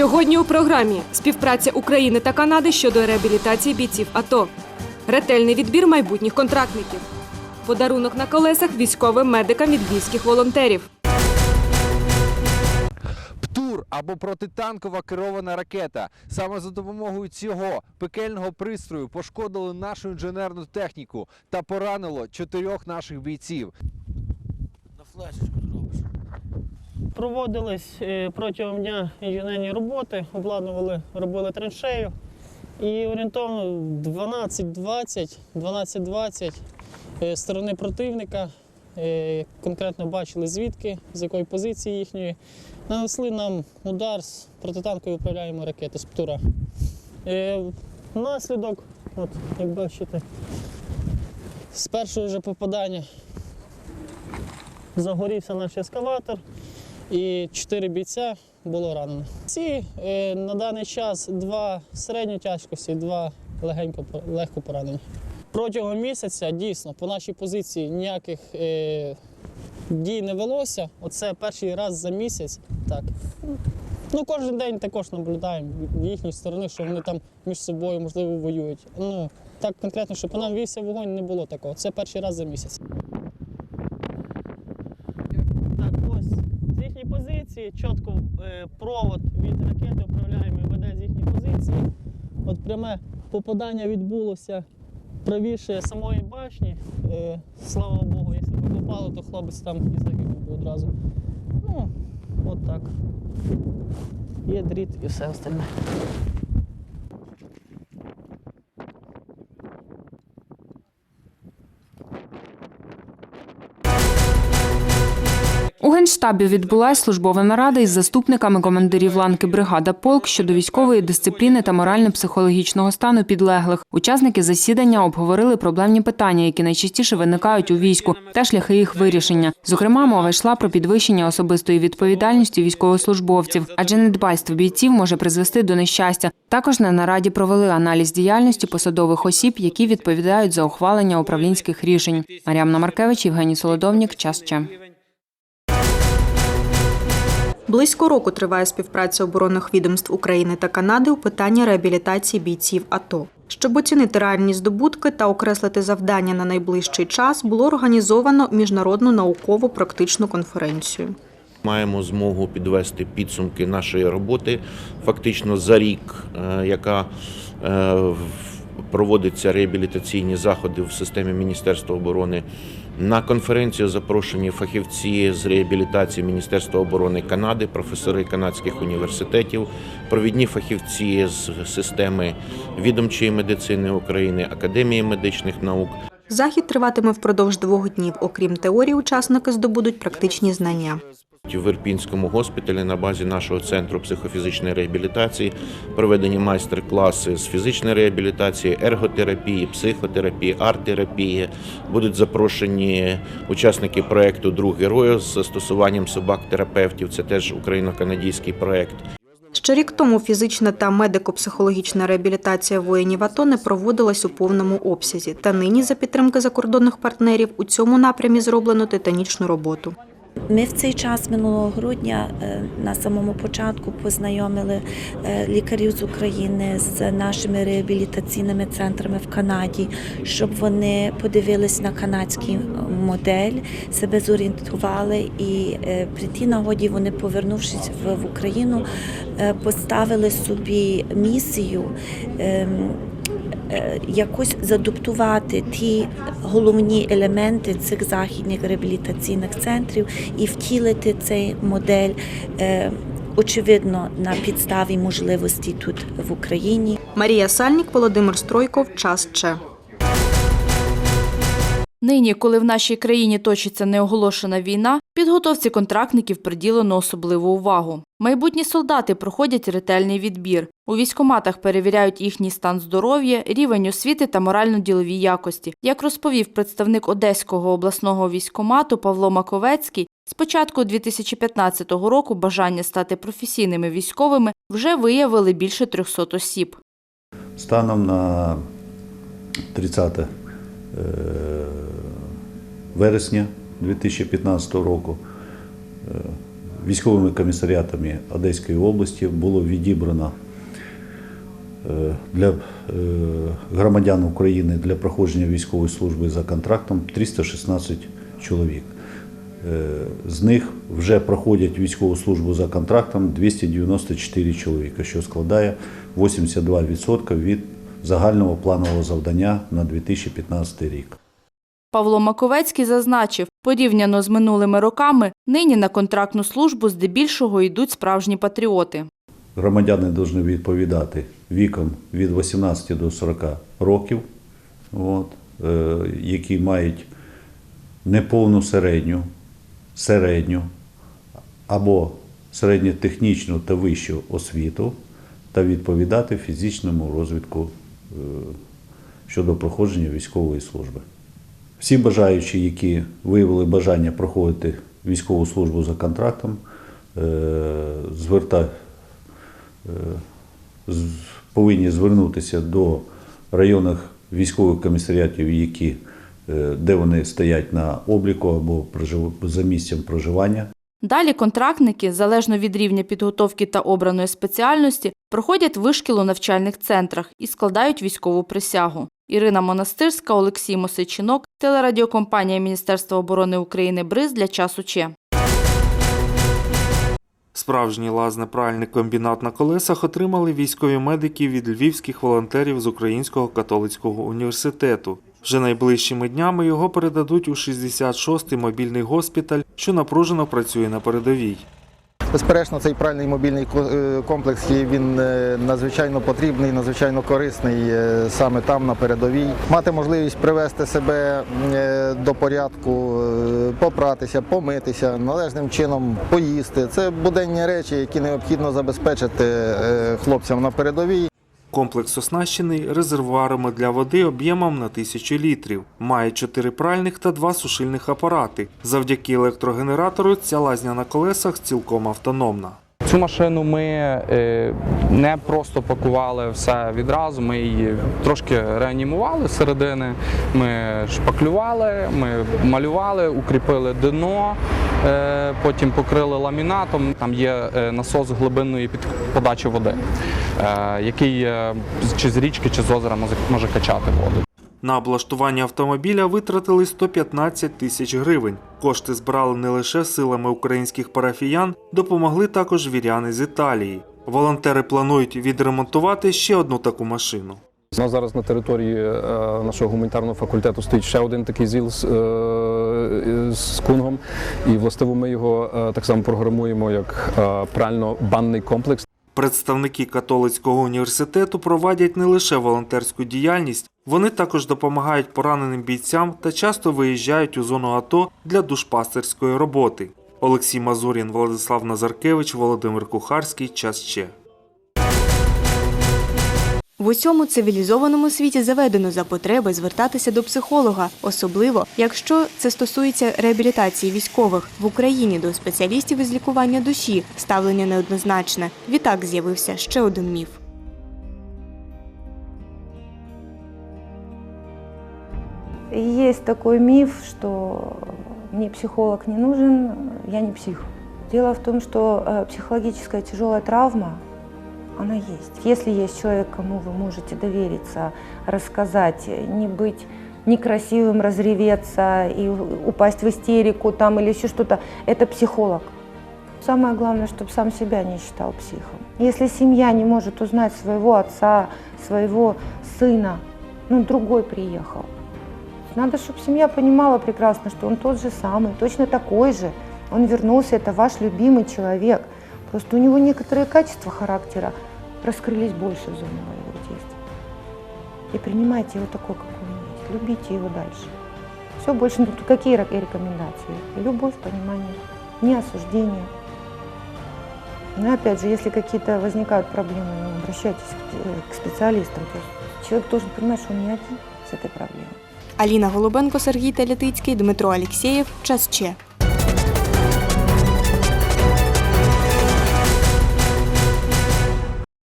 Сьогодні у програмі співпраця України та Канади щодо реабілітації бійців АТО, ретельний відбір майбутніх контрактників, подарунок на колесах військовим медикам від львівських волонтерів. ПТУР або протитанкова керована ракета. Саме за допомогою цього пекельного пристрою пошкодили нашу інженерну техніку та поранило чотирьох наших бійців. На флешечку. Проводились е, протягом дня інженерні роботи, обладнували, робили траншею. І орієнтовно 12-20, 12-20 е, сторони противника, е, конкретно бачили звідки, з якої позиції їхньої, нанесли нам удар з протитанкової управляємої ракети з ПТУРа. Наслідок, от, як бачите, з першого вже попадання загорівся наш ескаватор і чотири бійця було ранено. Ці е, на даний час два середньої тяжкості, два легенько легко поранені. Протягом місяця дійсно по нашій позиції ніяких е, дій не велося. Оце перший раз за місяць. Так. Ну, кожен день також наблюдаємо з їхньої сторони, що вони там між собою, можливо, воюють. Ну, так конкретно, що по нам вівся вогонь, не було такого. Це перший раз за місяць. Так, ось з їхньої позиції чітко е, провод від ракети управляємо веде з їхньої позиції. От пряме попадання відбулося правіше самої башні. Е, слава Богу, якщо б попало, то хлопець там і загинув би одразу. Ну, от так. Є дріт і все остальне. Генштабі відбулася службова нарада із заступниками командирів ланки бригада полк щодо військової дисципліни та морально-психологічного стану підлеглих. Учасники засідання обговорили проблемні питання, які найчастіше виникають у війську, та шляхи їх вирішення. Зокрема, мова йшла про підвищення особистої відповідальності військовослужбовців, адже недбальство бійців може призвести до нещастя. Також на нараді провели аналіз діяльності посадових осіб, які відповідають за ухвалення управлінських рішень. Мар'ямна Маркевич, Євгеній Солодовнік. Час ще. Близько року триває співпраця оборонних відомств України та Канади у питанні реабілітації бійців АТО. Щоб оцінити реальні здобутки та окреслити завдання на найближчий час, було організовано міжнародну науково-практичну конференцію. Маємо змогу підвести підсумки нашої роботи фактично за рік, е, яка е, проводиться реабілітаційні заходи в системі Міністерства оборони. На конференцію запрошені фахівці з реабілітації Міністерства оборони Канади, професори канадських університетів, провідні фахівці з системи відомчої медицини України, Академії медичних наук, Захід триватиме впродовж двох днів. Окрім теорії, учасники здобудуть практичні знання. В Ірпінському госпіталі на базі нашого центру психофізичної реабілітації проведені майстер-класи з фізичної реабілітації, ерготерапії, психотерапії, арт-терапії. Будуть запрошені учасники проекту Друг герою з застосуванням собак-терапевтів. Це теж україно-канадійський проект. Ще рік тому фізична та медико-психологічна реабілітація воїнів АТО не проводилась у повному обсязі. Та нині, за підтримки закордонних партнерів, у цьому напрямі зроблено титанічну роботу. Ми в цей час минулого грудня е, на самому початку познайомили е, лікарів з України з нашими реабілітаційними центрами в Канаді, щоб вони подивились на канадський модель, себе зорієнтували і е, при тій нагоді вони, повернувшись в Україну, е, поставили собі місію. Е, якось задаптувати ті головні елементи цих західних реабілітаційних центрів і втілити цей модель. е, Очевидно, на підставі можливості тут в Україні. Марія Сальнік, Володимир Стройков. Час Че. Нині, коли в нашій країні точиться неоголошена війна, підготовці контрактників приділено особливу увагу. Майбутні солдати проходять ретельний відбір. У військоматах перевіряють їхній стан здоров'я, рівень освіти та морально-ділові якості. Як розповів представник Одеського обласного військомату Павло Маковецький, з початку 2015 року бажання стати професійними військовими вже виявили більше 300 осіб. Станом на 30 е, вересня 2015 року е, військовими комісаріатами Одеської області було відібрано е, для е, громадян України для проходження військової служби за контрактом 316 чоловік. З них вже проходять військову службу за контрактом 294 чоловіка, що складає 82% від загального планового завдання на 2015 рік. Павло Маковецький зазначив, порівняно з минулими роками, нині на контрактну службу здебільшого йдуть справжні патріоти. Громадяни повинні відповідати віком від 18 до 40 років, от, е, які мають неповну середню, середню або середньотехнічну та вищу освіту та відповідати фізичному розвитку е, щодо проходження військової служби. Всі бажаючі, які виявили бажання проходити військову службу за контрактом, е, зверта, е, повинні звернутися до районних військових комісаріатів, які, е, де вони стоять на обліку або за місцем проживання. Далі контрактники, залежно від рівня підготовки та обраної спеціальності, проходять вишкіл у навчальних центрах і складають військову присягу. Ірина Монастирська, Олексій Мосичинок, телерадіокомпанія Міністерства оборони України «Бриз» для часу Че. Справжній лазнепральний комбінат на колесах отримали військові медики від львівських волонтерів з Українського католицького університету. Вже найближчими днями його передадуть у 66-й мобільний госпіталь, що напружено працює на передовій. Безперечно, цей пральний мобільний е, комплекс він е, надзвичайно потрібний, надзвичайно корисний е, саме там на передовій. Мати можливість привести себе до порядку, попратися, помитися, належним чином поїсти. Це буденні речі, які необхідно забезпечити хлопцям на передовій. Комплекс оснащений резервуарами для води об'ємом на тисячу літрів. Має чотири пральних та два сушильних апарати. Завдяки електрогенератору ця лазня на колесах цілком автономна. Цю машину ми е, не просто пакували все відразу, ми її трошки реанімували середини. Ми шпаклювали, ми малювали, укріпили дно, е, потім покрили ламінатом. Там є е, насос глибинної подачі води, який чи з річки, чи з озера може качати воду. На облаштування автомобіля витратили 115 тисяч гривень. Кошти збрали не лише силами українських парафіян, допомогли також віряни з Італії. Волонтери планують відремонтувати ще одну таку машину. У зараз на території е, нашого гуманітарного факультету стоїть ще один такий ЗІЛ з, е, з кунгом, і властиво ми його е, так само програмуємо як е, прально-банний комплекс. Представники католицького університету проводять не лише волонтерську діяльність, вони також допомагають пораненим бійцям та часто виїжджають у зону АТО для душпастерської роботи. Олексій Мазурін, Владислав Назаркевич, Володимир Кухарський. Час ще. В усьому цивілізованому світі заведено за потреби звертатися до психолога, особливо якщо це стосується реабілітації військових в Україні до спеціалістів із лікування душі. Ставлення неоднозначне. Відтак з'явився ще один міф. Есть такой миф, что мне психолог не нужен, я не псих. Дело в том, что э, психологическая тяжелая травма, она есть. Если есть человек, кому вы можете довериться, рассказать, не быть некрасивым, разреветься и упасть в истерику там или еще что-то, это психолог. Самое главное, чтобы сам себя не считал психом. Если семья не может узнать своего отца, своего сына, ну, другой приехал. Надо, чтобы семья понимала прекрасно, что он тот же самый, точно такой же. Он вернулся, это ваш любимый человек. Просто у него некоторые качества характера раскрылись больше в зоне боевых действий. И принимайте его такой, какой он есть. Любите его дальше. Все больше, ну, какие ре- рекомендации? Любовь, понимание, не осуждение. Но опять же, если какие-то возникают проблемы, ну, обращайтесь к, э, к специалистам. То есть человек должен понимать, что он не один с этой проблемой. Аліна Голубенко, Сергій Телятицький, Дмитро Алєксєєв. Час Че.